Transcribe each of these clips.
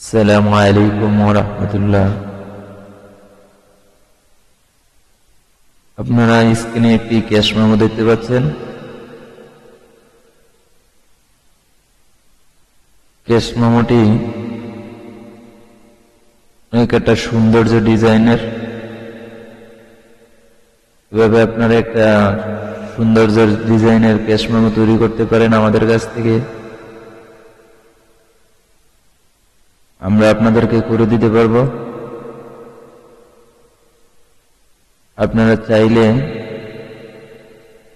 আসসালামু আলাইকুম রহমতুল্লাহ আপনারা স্ক্রিনে একটি ক্যাশ মেমো দেখতে পাচ্ছেন। ক্যাশ মেমোটি অনেক একটা সৌন্দর্য ডিজাইনের। এভাবে আপনারা একটা সৌন্দর্য ডিজাইনের ক্যাশ মেমো তৈরি করতে পারেন আমাদের কাছ থেকে। আমরা আপনাদেরকে করে দিতে পারব। আপনারা চাইলে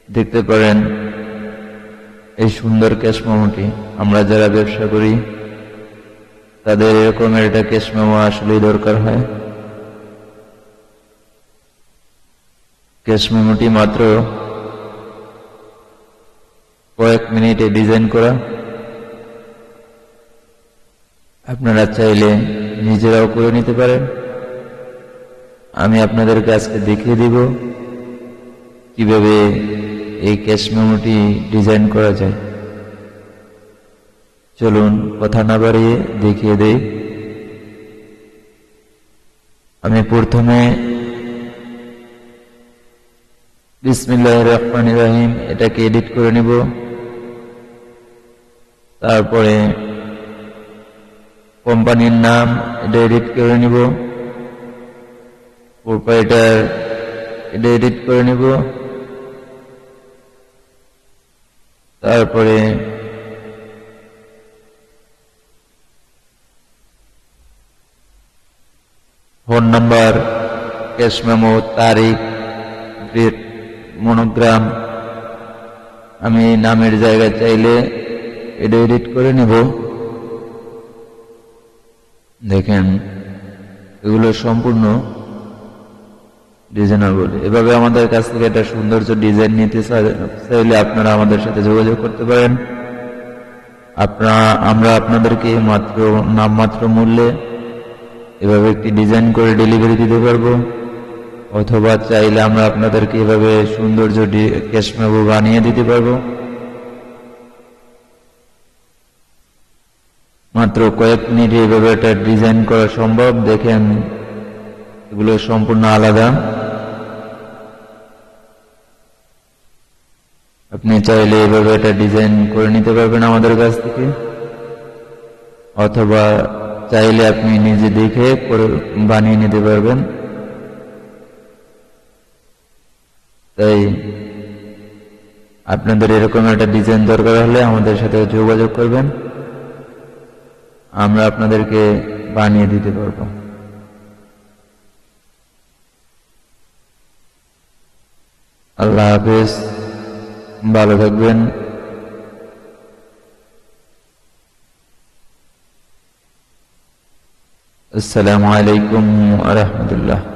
দেখতে পারেন এই সুন্দর ক্যাশ আমরা যারা ব্যবসা করি, তাদের এরকমের একটা ক্যাশ আসলেই দরকার হয়। ক্যাশ মাত্র কয়েক মিনিটে ডিজাইন করা। আপনারা চাইলে নিজেরাও করে নিতে পারেন। আমি আপনাদেরকে আজকে দেখিয়ে দিব কীভাবে এই ক্যাশ মেমোটি ডিজাইন করা যায়। চলুন কথা না বাড়িয়ে দেখিয়ে দেই। আমি প্রথমে বিসমিল্লাহ রহমান রাহিম এটাকে এডিট করে নিব। তারপরে কোম্পানির নাম এটা এডিট করে নিব। প্রোপাইটার এটা এডিট করে নিব। তারপরে ফোন নাম্বার, ক্যাশ মেমো, তারিখ, ডেট, মনোগ্রাম, আমি নামের জায়গায় চাইলে এটা এডিট করে নেব। দেখেন, এগুলো সম্পূর্ণ ডিজাইনাবল এভাবে আমাদের কাছ থেকে একটা সৌন্দর্য ডিজাইন নিতে চাইলে আপনারা আমাদের সাথে যোগাযোগ করতে পারেন। আপনারা, আমরা আপনাদেরকে মাত্র, নামমাত্র মূল্যে এভাবে একটি ডিজাইন করে ডেলিভারি দিতে পারব। অথবা চাইলে আমরা আপনাদেরকে এভাবে সৌন্দর্য ক্যাশ মেবো বানিয়ে দিতে পারব। মাত্র কয়েক মিনিটে এভাবে একটা ডিজাইন করা সম্ভব, দেখেন এগুলো সম্পূর্ণ আলাদা। আপনি চাইলে এভাবে একটা ডিজাইন করে নিতে পারবেন আমাদের কাছ থেকে। অথবা চাইলে আপনি নিজে দেখে করে বানিয়ে নিতে পারবেন। তাই আপনাদের এরকম একটা ডিজাইন দরকার হলে আমাদের সাথে যোগাযোগ করবেন। আমরা আপনাদেরকে বানিয়ে দিতে পারব। আল্লাহ হাফেজ ভালো থাকবেন। আসসালামু আলাইকুম রহমতুল্লাহ।